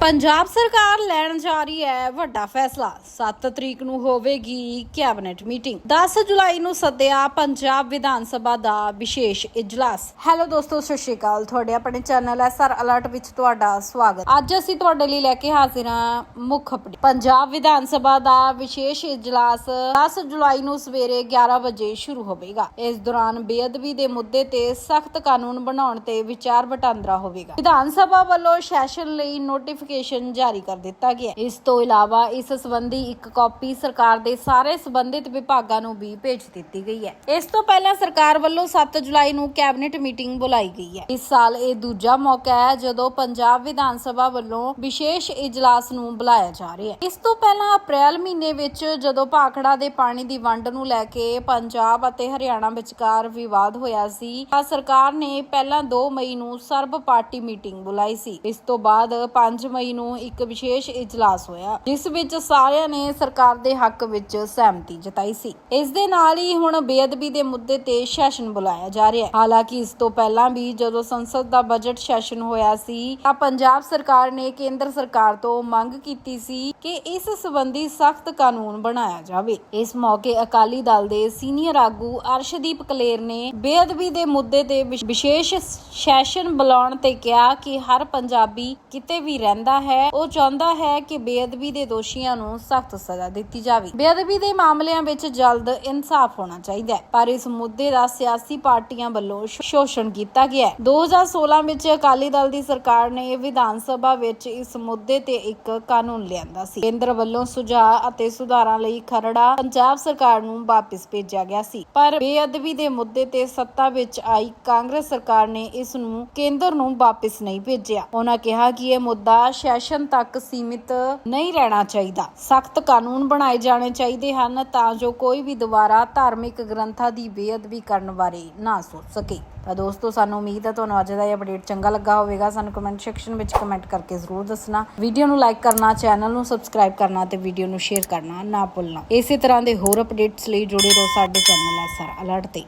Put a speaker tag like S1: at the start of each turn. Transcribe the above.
S1: ਪੰਜਾਬ ਸਰਕਾਰ ਲੈਣ ਜਾ ਰਹੀ ਹੈ ਵੱਡਾ ਫੈਸਲਾ। 7 ਤਰੀਕ ਨੂੰ ਹੋਵੇਗੀ ਕੈਬਨਿਟ ਮੀਟਿੰਗ। 10 ਜੁਲਾਈ ਨੂੰ ਸੱਦਿਆ ਪੰਜਾਬ ਵਿਧਾਨ ਸਭਾ ਦਾ ਵਿਸ਼ੇਸ਼ ਇਜਲਾਸ। ਹੈਲੋ ਦੋਸਤੋ, ਸਤਿ ਸ਼੍ਰੀ ਅਕਾਲ। ਤੁਹਾਡੇ ਆਪਣੇ ਚੈਨਲ ਐਸਆਰ ਅਲਰਟ ਵਿੱਚ ਤੁਹਾਡਾ ਸਵਾਗਤ। ਅੱਜ ਅਸੀਂ ਤੁਹਾਡੇ ਲਈ ਲੈ ਕੇ ਹਾਜ਼ਰ ਹਾਂ ਮੁੱਖ ਅਪਡੇਟ। ਪੰਜਾਬ ਵਿਧਾਨ ਸਭਾ ਦਾ ਵਿਸ਼ੇਸ਼ ਇਜਲਾਸ 10 ਜੁਲਾਈ ਨੂੰ ਸਵੇਰੇ 11 ਵਜੇ ਸ਼ੁਰੂ ਹੋਵੇਗਾ। ਇਸ ਦੌਰਾਨ ਬੇਅਦਬੀ ਦੇ ਮੁੱਦੇ ਤੇ ਸਖਤ ਕਾਨੂੰਨ ਬਣਾਉਣ ਤੇ ਵਿਚਾਰ ਵਟਾਂਦਰਾ ਹੋਵੇਗਾ। ਵਿਧਾਨ ਸਭਾ ਵੱਲੋਂ ਸੈਸ਼ਨ ਲਈ ਨੋਟੀਫਿਕੇਸ਼ਨ ਜਾਰੀ ਕਰ ਦਿੱਤਾ ਗਿਆ ਇਸ ਤੋਂ ਇਲਾਵਾ ਇਸ ਸੰਬੰਧੀ ਇੱਕ ਕਾਪੀ ਸਰਕਾਰ ਦੇ ਸਾਰੇ ਸੰਬੰਧਿਤ ਵਿਭਾਗਾਂ ਨੂੰ ਵੀ ਭੇਜ ਦਿੱਤੀ ਗਈ ਹੈ। ਇਸ ਤੋਂ ਪਹਿਲਾਂ ਸਰਕਾਰ ਵੱਲੋਂ 7 ਜੁਲਾਈ ਨੂੰ ਕੈਬਨਿਟ ਮੀਟਿੰਗ ਬੁਲਾਈ ਗਈ ਹੈ। ਇਸ ਸਾਲ ਇਹ ਦੂਜਾ ਮੌਕਾ ਹੈ ਜਦੋਂ ਪੰਜਾਬ ਵਿਧਾਨ ਸਭਾ ਵੱਲੋਂ ਵਿਸ਼ੇਸ਼ ਇਜਲਾਸ ਨੂੰ ਬੁਲਾਇਆ ਜਾ ਰਿਹਾ ਹੈ। ਇਸ ਤੋਂ ਪਹਿਲਾਂ ਅਪ੍ਰੈਲ ਮਹੀਨੇ ਵਿੱਚ ਜਦੋਂ ਭਾਖੜਾ ਦੇ ਪਾਣੀ ਦੀ ਵੰਡ ਨੂੰ ਲੈ ਕੇ ਪੰਜਾਬ ਅਤੇ ਹਰਿਆਣਾ ਵਿਚਕਾਰ ਵਿਵਾਦ ਹੋਇਆ ਸੀ, ਤਾਂ ਸਰਕਾਰ ਨੇ ਪਹਿਲਾਂ 2 ਮਈ ਨੂੰ ਸਰਬ ਪਾਰਟੀ ਮੀਟਿੰਗ ਬੁਲਾਈ ਸੀ। ਇਸ ਤੋਂ ਬਾਅਦ 5 ਮਈ ਮਈ ਨੂੰ ਇੱਕ ਵਿਸ਼ੇਸ਼ ਇਜਲਾਸ ਹੋਇਆ, ਜਿਸ ਵਿੱਚ ਸਾਰਿਆਂ ਨੇ ਸਰਕਾਰ ਦੇ ਹੱਕ ਵਿੱਚ ਸਹਿਮਤੀ ਜਤਾਈ ਸੀ। ਇਸ ਦੇ ਨਾਲ ਹੀ ਹੁਣ ਬੇਅਦਬੀ ਦੇ ਮੁੱਦੇ ਤੇ ਸੈਸ਼ਨ ਬੁਲਾਇਆ ਜਾ ਰਿਹਾ ਹੈ। ਹਾਲਾਂਕਿ ਇਸ ਤੋਂ ਪਹਿਲਾਂ ਵੀ ਜਦੋਂ ਸੰਸਦ ਦਾ ਬਜਟ ਸੈਸ਼ਨ ਹੋਇਆ ਸੀ, ਤਾਂ ਪੰਜਾਬ ਸਰਕਾਰ ਨੇ ਕੇਂਦਰ ਸਰਕਾਰ ਤੋਂ ਮੰਗ ਕੀਤੀ ਸੀ ਕਿ ਇਸ ਸੰਬੰਧੀ ਸਖਤ ਕਾਨੂੰਨ ਬਣਾਇਆ ਜਾਵੇ। ਇਸ ਮੌਕੇ ਅਕਾਲੀ ਦਲ ਦੇ ਸੀਨੀਅਰ ਆਗੂ ਅਰਸ਼ਦੀਪ ਕਲੇਰ ਨੇ ਬੇਅਦਬੀ ਦੇ ਮੁੱਦੇ ਤੇ ਵਿਸ਼ੇਸ਼ ਸੈਸ਼ਨ ਬੁਲਾਉਣ ਤੇ ਕਿਹਾ ਕਿ ਹਰ ਪੰਜਾਬੀ ਕਿਤੇ ਵੀ ਰਹਿੰਦਾ ਹੈ, ਉਹ ਚਾਹੁੰਦਾ ਹੈ ਕਿ ਬੇਅਦਬੀ ਦੇ ਦੋਸ਼ੀਆਂ ਨੂੰ ਸਖਤ ਸਜ਼ਾ ਦਿੱਤੀ ਜਾਵੇ। ਬੇਅਦਬੀ ਦੇ ਮਾਮਲਿਆਂ ਵਿੱਚ ਜਲਦ ਇਨਸਾਫ ਹੋਣਾ ਚਾਹੀਦਾ ਹੈ, ਪਰ ਇਸ ਮੁੱਦੇ ਦਾ ਸਿਆਸੀ ਪਾਰਟੀਆਂ ਵੱਲੋਂ ਸ਼ੋਸ਼ਣ ਕੀਤਾ ਗਿਆ 2016 ਵਿੱਚ ਅਕਾਲੀ ਦਲ ਦੀ ਸਰਕਾਰ ਨੇ ਵਿਧਾਨ ਸਭਾ ਵਿੱਚ ਇਸ ਮੁੱਦੇ ਤੇ ਇੱਕ ਕਾਨੂੰਨ ਲਿਆਂਦਾ ਸੀ। ਕੇਂਦਰ ਵੱਲੋਂ ਸੁਝਾਅ ਅਤੇ ਸੁਧਾਰਾਂ ਲਈ ਖਰੜਾ ਪੰਜਾਬ ਸਰਕਾਰ ਨੂੰ ਵਾਪਸ ਭੇਜਿਆ ਗਿਆ ਸੀ। ਪਰ ਬੇਅਦਬੀ ਦੇ ਮੁੱਦੇ ਤੇ ਸੱਤਾ ਵਿੱਚ ਆਈ ਕਾਂਗਰਸ ਸਰਕਾਰ ਨੇ ਇਸ ਨੂੰ ਕੇਂਦਰ ਨੂੰ ਵਾਪਸ ਨਹੀਂ ਭੇਜਿਆ। ਉਹਨਾਂ ਕਿਹਾ ਕਿ ਇਹ ਮੁੱਦਾ ਸੈਸ਼ਨ ਤੱਕ ਸੀਮਿਤ ਨਹੀਂ ਰਹਿਣਾ ਚਾਹੀਦਾ। ਸਖਤ ਕਾਨੂੰਨ ਬਣਾਏ ਜਾਣੇ ਚਾਹੀਦੇ ਹਨ ਤਾਂ ਜੋ ਕੋਈ ਵੀ ਦੁਬਾਰਾ ਧਾਰਮਿਕ ਗ੍ਰੰਥਾਂ ਦੀ ਬੇਅਦਬੀ ਕਰਨ ਬਾਰੇ ਨਾ ਸੋਚ ਸਕੇ। ਤਾਂ ਦੋਸਤੋ, ਸਾਨੂੰ ਉਮੀਦ ਹੈ ਤੁਹਾਨੂੰ ਅੱਜ ਦਾ ਇਹ ਅਪਡੇਟ ਚੰਗਾ ਲੱਗਾ ਹੋਵੇਗਾ। ਸਾਨੂੰ ਕਮੈਂਟ ਸੈਕਸ਼ਨ ਵਿੱਚ ਕਮੈਂਟ ਕਰਕੇ ਜ਼ਰੂਰ ਦੱਸਣਾ। ਵੀਡੀਓ ਨੂੰ ਲਾਈਕ ਕਰਨਾ ਚੈਨਲ ਨੂੰ ਸਬਸਕ੍ਰਾਈਬ ਕਰਨਾ ਤੇ ਵੀਡੀਓ ਨੂੰ ਸ਼ੇਅਰ ਕਰਨਾ ਨਾ ਭੁੱਲਣਾ। ਇਸੇ ਤਰ੍ਹਾਂ ਦੇ ਹੋਰ ਅਪਡੇਟਸ ਲਈ ਜੁੜੇ ਰਹੋ ਸਾਡੇ ਚੈਨਲ ਐਸਆਰ ਅਲਰਟ ਤੇ।